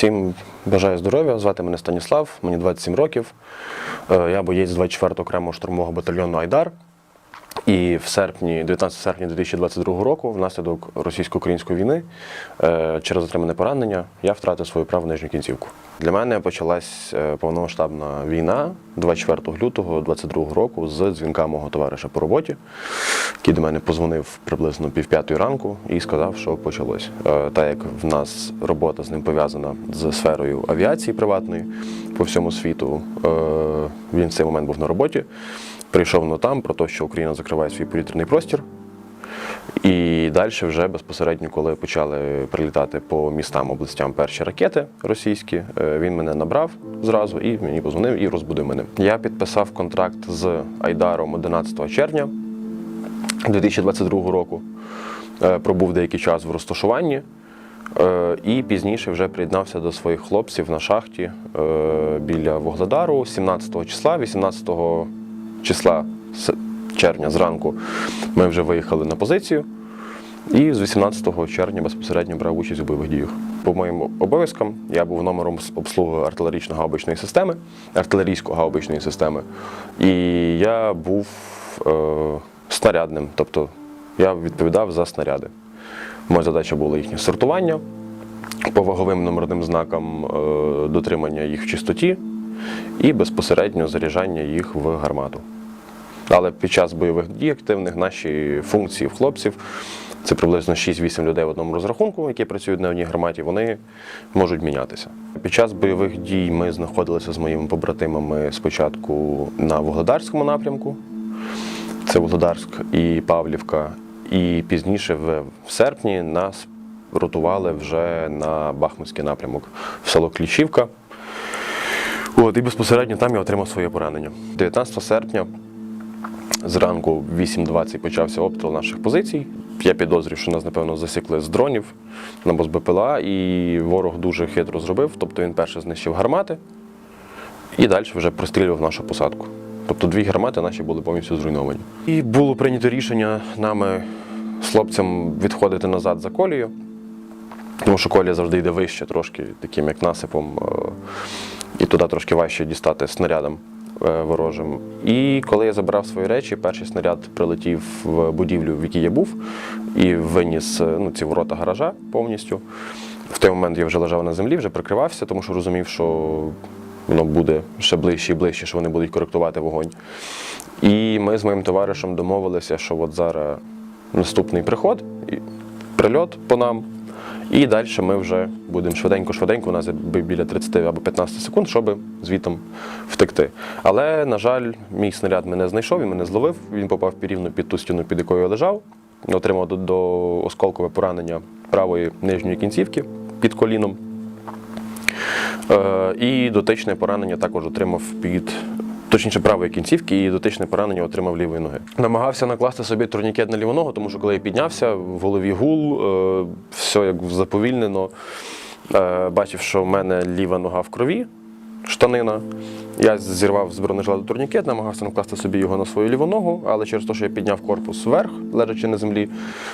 Всім бажаю здоров'я. Звати мене Станіслав, мені 27 років. Е, Я боєць 24-го окремого штурмового батальйону Айдар. І в серпні, 19 серпня 2022 року, внаслідок російсько-української війни, е, через отримане поранення, я втратив свою праву нижню кінцівку. Для мене почалась е, повномасштабна війна 24 лютого 2022 року з дзвінка мого товариша по роботі, який до мене позвонив приблизно півп'ятої ранку і сказав, що почалось. Е, Так як в нас робота з ним пов'язана з сферою авіації приватної по всьому світу, він в цей момент був на роботі. Прийшов на там про те, що Україна закриває свій повітряний простір. І далі вже безпосередньо, коли почали прилітати по містам, областям перші ракети російські, е, він мене набрав зразу і мені позвонив і розбудив мене. Я підписав контракт з Айдаром 11 червня 2022 року. Е, Пробув деякий час в розташуванні. Е, І пізніше вже приєднався до своїх хлопців на шахті біля Вугледару 17 числа, 18 числа червня зранку ми вже виїхали на позицію. І з 18 червня безпосередньо брав участь у бойових діях. По моїм обов'язкам я був номером обслуги артилерійно-гаубичної системи, артилерійсько-гаубичної системи. І я був е, снарядним, тобто я відповідав за снаряди. Моя задача була їхнє сортування по ваговим номерним знакам е, дотримання їх в чистоті і безпосередньо заряджання їх в гармату. Але під час бойових дій активних наші функції в хлопців це приблизно 6-8 людей в одному розрахунку, які працюють на одній гарматі, вони можуть мінятися. Під час бойових дій ми знаходилися з моїми побратимами спочатку на Вугледарському напрямку, це Вугледарськ і Павлівка. І пізніше, в серпні, нас ротували вже на Бахмутський напрямок в село Кліщівка. От, і безпосередньо там я отримав своє поранення. 19 серпня зранку в 8.20 почався обстріл наших позицій. Я підозрюю, що нас, напевно, засікли з дронів або з БПЛА, і ворог дуже хитро зробив. Тобто він перше знищив гармати і далі вже прострілював нашу посадку. Тобто дві гармати наші були повністю зруйновані. І було прийнято рішення нами з хлопцем відходити назад за колію, тому що колія завжди йде вище, трошки таким як насипом, е, туди трошки важче дістати снарядом е, ворожим. І коли я забирав свої речі, перший снаряд прилетів в будівлю, в якій я був, і виніс е, ну, ці ворота гаража повністю. В той момент я вже лежав на землі, вже прикривався, тому що розумів, що воно буде ще ближче і ближче, що вони будуть коректувати вогонь. І ми з моїм товаришем домовилися, що от зараз наступний приход, прильот по нам. І далі ми вже будемо швиденько-швиденько, у нас біля 30 або 15 секунд, щоб звітом втекти. Але, на жаль, мій снаряд мене знайшов, він мене зловив, він попав рівно під ту стіну, під якою я лежав, отримав до, до осколкове поранення правої нижньої кінцівки під коліном. Е, І дотичне поранення також отримав під. Точніше, правої кінцівки і дотичне поранення отримав лівої ноги. Намагався накласти собі турнікет на ліву ногу, тому що коли я піднявся, в голові гул, е, все як заповільнено. Е, Бачив, що в мене ліва нога в крові, штанина. Я зірвав з бронежилету турнікет, намагався накласти собі його на свою ліву ногу, але через те, що я підняв корпус вверх, лежачи на землі,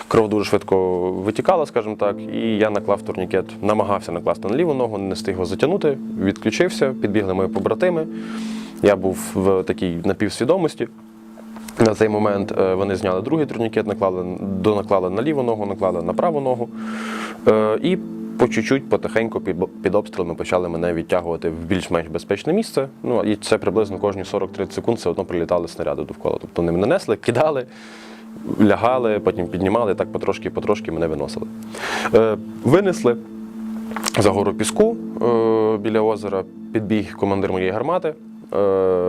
кров дуже швидко витікала, скажімо так, і я наклав турнікет, намагався накласти на ліву ногу, не встиг його затягнути, відключився, підбігли мої побратими. Я був в такій напівсвідомості. На цей момент е, вони зняли другий турнікет, наклали, донаклали на ліву ногу, наклали на праву ногу. Е, І по чуть-чуть, потихеньку під, обстрілами почали мене відтягувати в більш-менш безпечне місце. Ну і це приблизно кожні 40-30 секунд все одно прилітали снаряди довкола. Тобто вони мене несли, кидали, лягали, потім піднімали, так потрошки-потрошки мене виносили. Е, Винесли за гору піску біля озера, підбіг командир моєї гармати,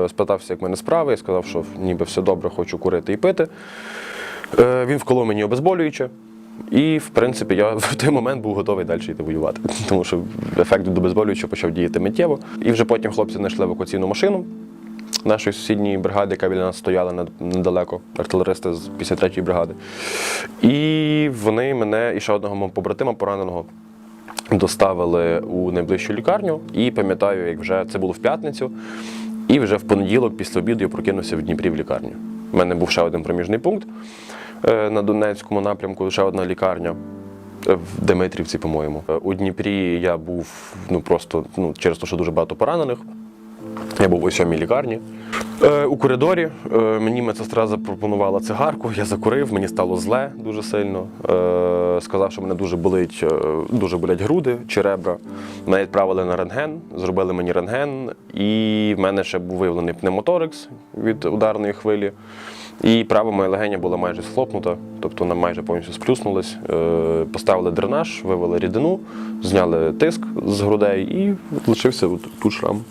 спитався, як мене справи, я сказав, що ніби все добре, хочу курити і пити. Е, він вколов мені обезболююче. І, в принципі, я в той момент був готовий далі йти воювати, тому що ефект обезболюючого почав діяти миттєво. І вже потім хлопці знайшли евакуаційну машину нашої сусідньої бригади, яка біля нас стояла недалеко, артилеристи з 53-ї бригади. І вони мене і ще одного мого побратима пораненого доставили у найближчу лікарню. І пам'ятаю, як вже це було в п'ятницю, і вже в понеділок, після обіду, я прокинувся в Дніпрі в лікарню. У мене був ще один проміжний пункт е, на Донецькому напрямку, ще одна лікарня. Е, В Димитрівці, по-моєму. Е, У Дніпрі я був ну просто ну, через те, що дуже багато поранених. Я був у сьомій лікарні. Е, у коридорі е, мені медсестра запропонувала цигарку, я закурив, мені стало зле дуже сильно. Е, сказав, що мене дуже болить, е, дуже болять груди чи ребра. Мене відправили на рентген, зробили мені рентген, і в мене ще був виявлений пневмоторикс від ударної хвилі. І права моя легеня була майже схлопнута, тобто вона майже повністю сплюснулась. Е, Поставили дренаж, вивели рідину, зняли тиск з грудей і лишився тут шрам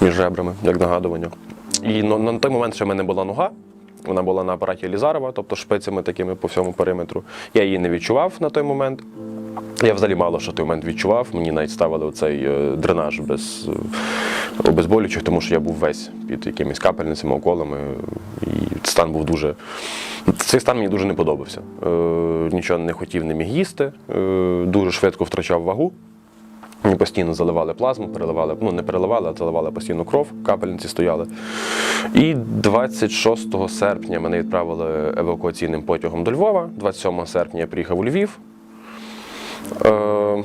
між ребрами, як нагадування. І на, на той момент ще в мене була нога. Вона була на апараті Елізарова, тобто шпицями такими по всьому периметру. Я її не відчував на той момент. Я взагалі мало що той момент відчував. Мені навіть ставили оцей е, дренаж без е, обезболюючих, тому що я був весь під якимись капельницями, уколами. І стан був дуже. Цей стан мені дуже не подобався. Е, нічого не хотів, не міг їсти, дуже швидко втрачав вагу. Мені постійно заливали плазму, переливали, ну не переливали, а заливали постійно кров, капельниці стояли. І 26 серпня мене відправили евакуаційним потягом до Львова. 27 серпня я приїхав у Львів. Е,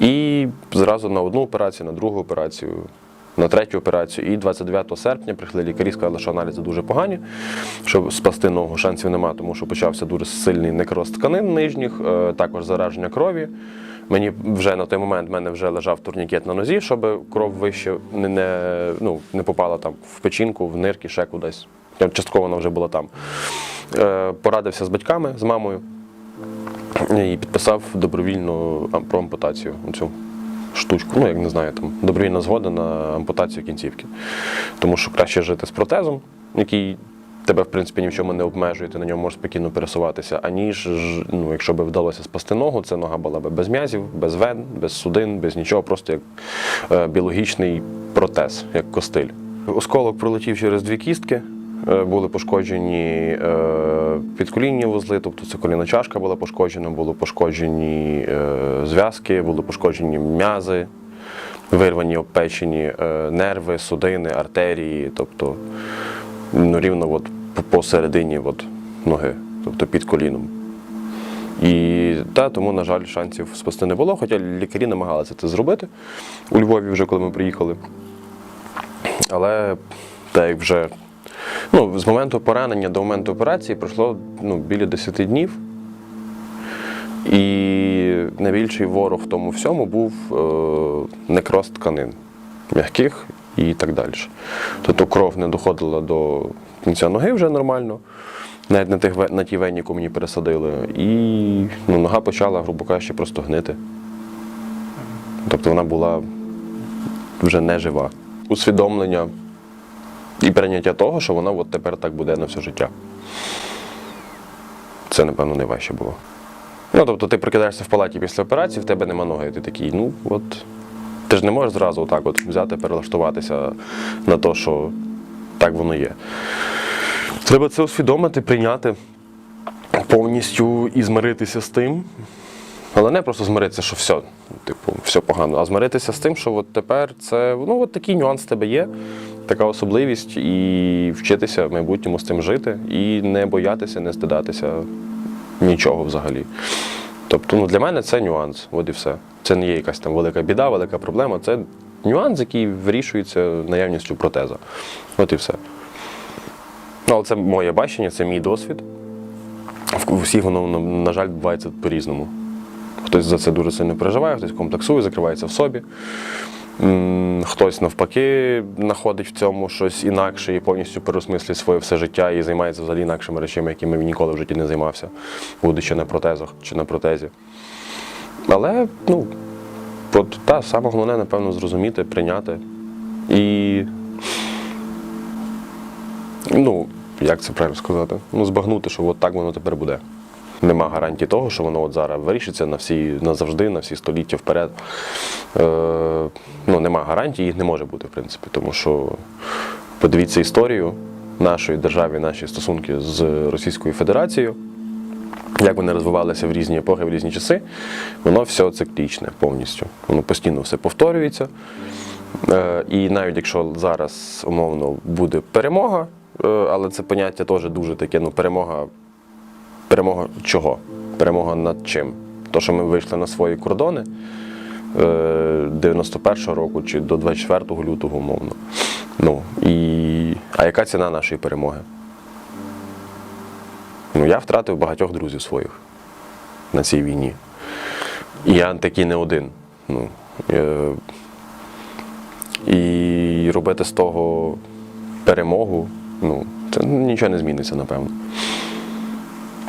і зразу на одну операцію, на другу операцію, на третю операцію. І 29 серпня прийшли лікарі, сказали, що аналізи дуже погані, що спасти ногу шансів немає, тому що почався дуже сильний некроз тканин нижніх, е, також зараження крові. Мені вже на той момент в мене вже лежав турнікет на нозі, щоб кров вище не, не, ну, не попала там в печінку, в нирки, ще кудись. Частково вона вже була там. Е, порадився з батьками, з мамою і підписав добровільну про ампутацію. Цю штучку. Ну, як не знаю, там добровільна згода на ампутацію кінцівки. Тому що краще жити з протезом, який тебе, в принципі, ні в чому не обмежує, ти на ньому можеш спокійно пересуватися, аніж ну, якщо би вдалося спасти ногу, це нога була б без м'язів, без вен, без судин, без нічого, просто як е, біологічний протез, як костиль. Осколок пролетів через дві кістки. Е, Були пошкоджені е, підколінні вузли, тобто це коліна чашка була пошкоджена, були пошкоджені е, зв'язки, були пошкоджені м'язи, вирвані, обпечені нерви, судини, артерії, тобто ну, рівно от посередині от ноги, тобто під коліном. І та, тому, на жаль, шансів спасти не було, хоча лікарі намагалися це зробити у Львові, вже коли ми приїхали. Але так як вже ну, з моменту поранення до моменту операції пройшло ну, біля 10 днів. І найбільший ворог в тому всьому був е, некроз тканин м'яких і так далі. Тобто кров не доходила до кінця ноги вже нормально, навіть на, тих, на тій вені, яку мені пересадили. І ну, нога почала, грубо кажучи, просто гнити. Тобто вона була вже не жива. Усвідомлення і прийняття того, що вона от тепер так буде на все життя. Це, напевно, найважче було. Ну, тобто, ти прокидаєшся в палаті після операції, в тебе нема ноги. Ти такий, ну от. Ти ж не можеш зразу отак от взяти, перелаштуватися на те, що так воно є. Треба це усвідомити, прийняти повністю і змиритися з тим. Але не просто змиритися, що все, типу, все погано, а змиритися з тим, що от тепер це ну, от такий нюанс в тебе є, така особливість, і вчитися в майбутньому з цим жити, і не боятися, не стидатися нічого взагалі. Тобто, ну, для мене це нюанс, от і все. Це не є якась там велика біда, велика проблема. Це нюанс, який вирішується наявністю протеза. От і все. Ну, але це моє бачення, це мій досвід. У всіх воно, на- жаль, відбувається по-різному. Хтось за це дуже сильно переживає, хтось комплексує, закривається в собі. Хтось навпаки знаходить в цьому щось інакше і повністю переосмислює своє все життя і займається взагалі інакшими речами, якими він ніколи в житті не займався, будучи на протезах чи на протезі. Але, ну, от, та, саме головне, напевно, зрозуміти, прийняти і. Ну, як це правильно сказати? Ну, збагнути, що от так воно тепер буде. Нема гарантії того, що воно от зараз вирішиться на всі назавжди, на всі століття вперед. Е, ну, нема гарантії, їх не може бути, в принципі, тому що подивіться історію нашої держави, наші стосунки з Російською Федерацією, як вони розвивалися в різні епохи, в різні часи, воно все циклічне повністю. Воно постійно все повторюється. Е, І навіть якщо зараз умовно буде перемога, е, але це поняття теж дуже таке, ну, перемога. Перемога чого? Перемога над чим? То, що ми вийшли на свої кордони е, 91-го року чи до 24 лютого, умовно. Ну, і... А яка ціна нашої перемоги? Ну, я втратив багатьох друзів своїх на цій війні. І я такий не один. Ну, е, і робити з того перемогу, ну, це нічого не зміниться, напевно.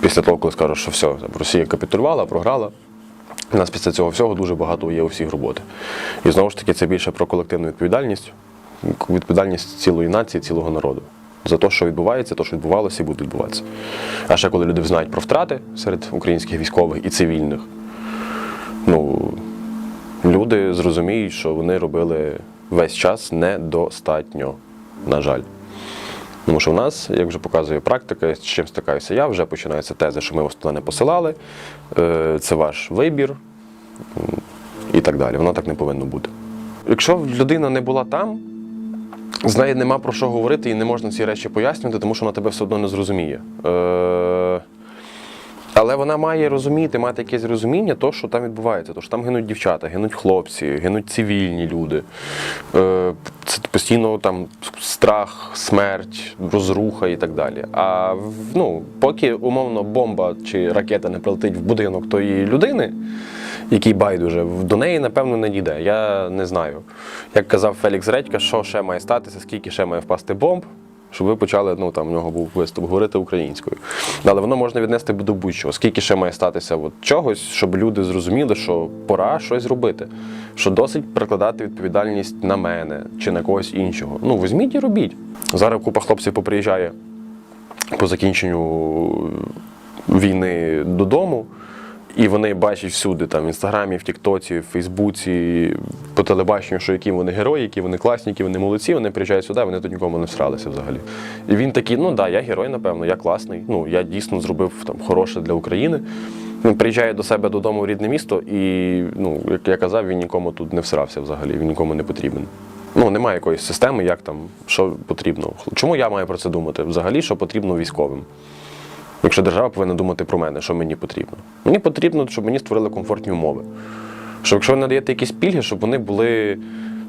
Після того, коли скажуть, що все, Росія капітулювала, програла. У нас після цього всього дуже багато є у всіх роботи. І знову ж таки, це більше про колективну відповідальність, відповідальність цілої нації, цілого народу. За те, що відбувається, те, що відбувалося і буде відбуватися. А ще коли люди знають про втрати серед українських військових і цивільних, ну, люди зрозуміють, що вони робили весь час недостатньо, на жаль. Тому що в нас, як вже показує практика, з чим стикаюся я, вже починається теза, що ми вас туди не посилали, е, це ваш вибір і так далі. Воно так не повинно бути. Якщо людина не була там, з нею нема про що говорити і не можна ці речі пояснювати, тому що вона тебе все одно не зрозуміє. Е, але вона має розуміти, мати якесь розуміння, того, що там відбувається. То, що там гинуть дівчата, гинуть хлопці, гинуть цивільні люди. Е, Це постійно там страх, смерть, розруха і так далі. А ну, поки умовно бомба чи ракета не прилетить в будинок тої людини, який байдуже, до неї, напевно, не дійде. Я не знаю. Як казав Фелікс Редька, що ще має статися, скільки ще має впасти бомб, щоб ви почали, ну там в нього був виступ, говорити українською. Але воно можна віднести до будь-чого. Скільки ще має статися от чогось, щоб люди зрозуміли, що пора щось робити, що досить перекладати відповідальність на мене чи на когось іншого. Ну, візьміть і робіть. Зараз купа хлопців поприїжджає по закінченню війни додому. І вони бачать всюди, там в інстаграмі, в Тіктоці, в Фейсбуці, по телебаченню, що які вони герої, які вони класні, які вони молодці, вони приїжджають сюди, вони тут нікому не всралися взагалі. І він такий, ну да, я герой, напевно, я класний. Ну, я дійсно зробив там хороше для України. Він приїжджає до себе додому в рідне місто, і, ну, як я казав, він нікому тут не всрався взагалі, він нікому не потрібен. Ну, немає якоїсь системи, як там, що потрібно. Чому я маю про це думати? Взагалі, що потрібно військовим? Якщо держава повинна думати про мене, що мені потрібно. Мені потрібно, щоб мені створили комфортні умови. Щоб якщо ви надаєте якісь пільги, щоб вони були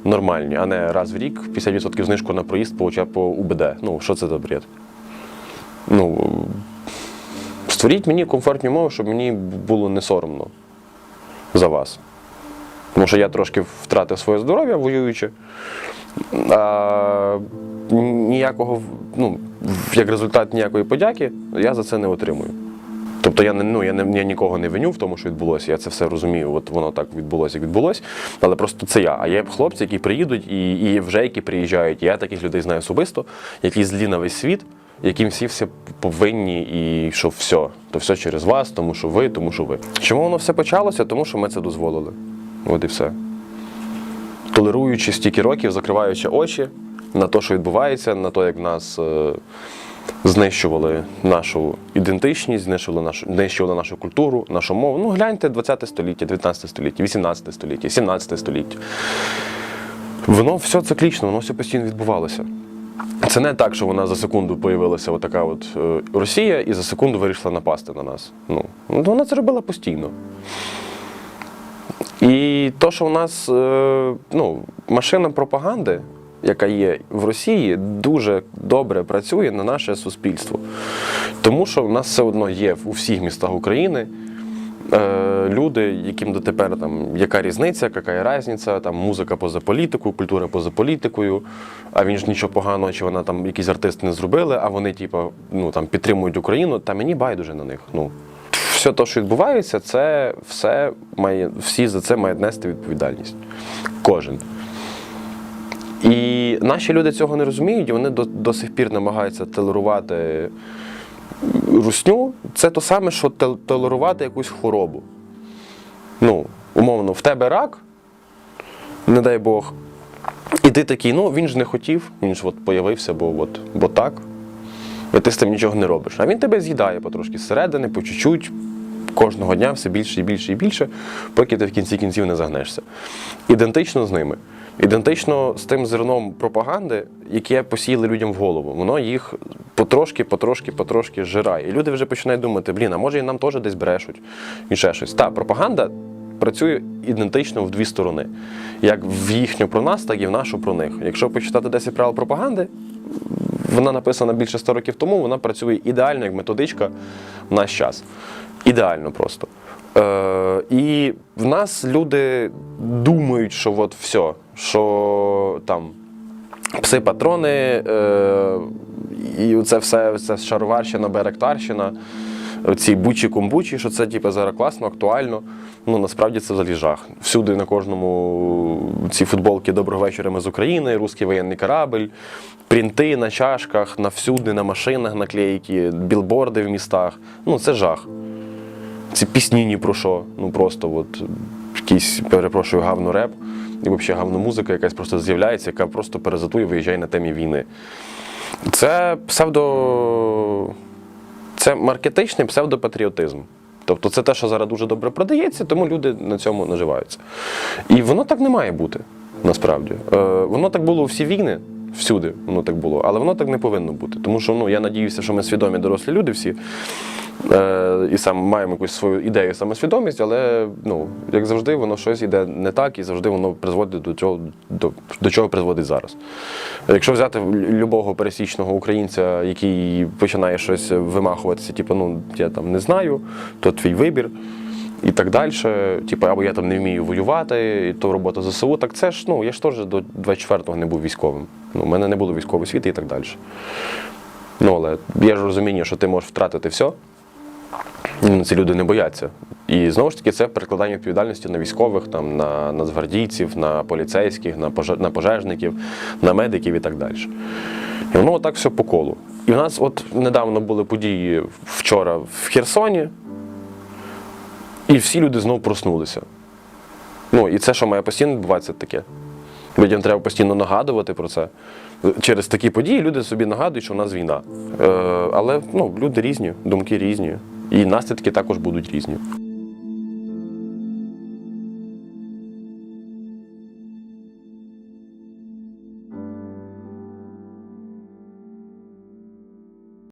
нормальні, а не раз в рік 50% знижку на проїзд получав по УБД. Ну, що це за бред? Ну, створіть мені комфортні умови, щоб мені було не соромно за вас. Тому що я трошки втратив своє здоров'я воюючи. А, ніякого, ну, як результат ніякої подяки я за це не отримую. Тобто я ну я не я нікого не виню в тому, що відбулося. Я це все розумію. От воно так відбулося, як відбулося. Але просто це я. А є хлопці, які приїдуть, і, і вже які приїжджають. Я таких людей знаю особисто, які злі на весь світ, яким всі все повинні, і що все, то все через вас, тому що ви, тому що ви. Чому воно все почалося? Тому що ми це дозволили. От і все. Толеруючи стільки років, закриваючи очі на те, що відбувається, на те, як в нас. е, знищували нашу ідентичність, знищували нашу, знищували нашу культуру, нашу мову. Ну, гляньте 20 століття, 19 століття, 18 століття, 17 століття. Воно все циклічно, воно все постійно відбувалося. Це не так, що вона за секунду появилася отака от е, Росія і за секунду вирішила напасти на нас. Ну, ну, вона це робила постійно. І то, що у нас е, ну, машина пропаганди, яка є в Росії, дуже добре працює на наше суспільство. Тому що в нас все одно є у всіх містах України е, люди, яким дотепер там яка різниця, яка різниця, там музика поза політикою, культура поза політикою, а він ж нічого поганого, чи вона там якісь артисти не зробили, а вони, типу, ну там підтримують Україну, та мені байдуже на них. Ну. Все те, що відбувається, це все має, всі за це мають нести відповідальність. Кожен. І наші люди цього не розуміють, і вони до, до сих пір намагаються толерувати русню. Це то саме, що толерувати якусь хворобу. Ну, умовно, в тебе рак, не дай Бог. І ти такий, ну він ж не хотів, він ж от появився, бо, от, бо так. І ти з цим нічого не робиш. А він тебе з'їдає потрошки зсередини, по чуть-чуть, кожного дня все більше і більше і більше, поки ти в кінці кінців не загнешся. Ідентично з ними. Ідентично з тим зерном пропаганди, яке посіяли людям в голову, воно їх потрошки, потрошки, потрошки зжирає. І люди вже починають думати, блін, а може і нам теж десь брешуть і ще щось. Так, пропаганда працює ідентично в дві сторони. Як в їхню про нас, так і в нашу про них. Якщо почитати 10 правил пропаганди, вона написана більше 100 років тому, вона працює ідеально як методичка в наш час. Ідеально просто. Е, і в нас люди думають, що от все, що там пси-патрони, е, і це все це шароварщина, беректарщина, ці бучі-кумбучі, що це типу, зараз класно, актуально. Ну насправді це взагалі жах. Всюди на кожному ці футболки Доброго вечора ми з України, русський воєнний корабль, принти на чашках, на всюди, на машинах наклейки, білборди в містах. Ну це жах. Ці пісні ні про що. Ну просто от якийсь, перепрошую, гавно реп і взагалі гавно музика, якась просто з'являється, яка просто перезатує, виїжджає на темі війни. Це псевдо. Це маркетичний псевдопатріотизм. Тобто це те, що зараз дуже добре продається, тому люди на цьому наживаються. І воно так не має бути, насправді. Е, воно так було у всі війни, всюди воно так було, але воно так не повинно бути. Тому що ну, я надіюся, що ми свідомі дорослі люди всі. Е, і сам маємо якусь свою ідею самосвідомість, але ну, як завжди, воно щось іде не так, і завжди воно призводить до чого, до, до чого призводить зараз. Якщо взяти любого пересічного українця, який починає щось вимахуватися, типу, ну я там не знаю, то твій вибір. І так далі, типу, або я там не вмію воювати, і то робота ЗСУ. Так це ж, ну, я ж теж до 24-го не був військовим. Ну, у мене не було військової освіти і так далі. Ну, але є ж розуміння, що ти можеш втратити все. Ну, Ці люди не бояться. І знову ж таки, це перекладання відповідальності на військових, там, на нацгвардійців, на поліцейських, на, поже- на пожежників, на медиків і так далі. І воно отак все по колу. І у нас от недавно були події вчора в Херсоні, і всі люди знову проснулися. Ну, і це, що має постійно відбуватися таке. Людям треба постійно нагадувати про це. Через такі події люди собі нагадують, що в нас війна. Е, але ну, люди різні, думки різні. І наслідки також будуть різні.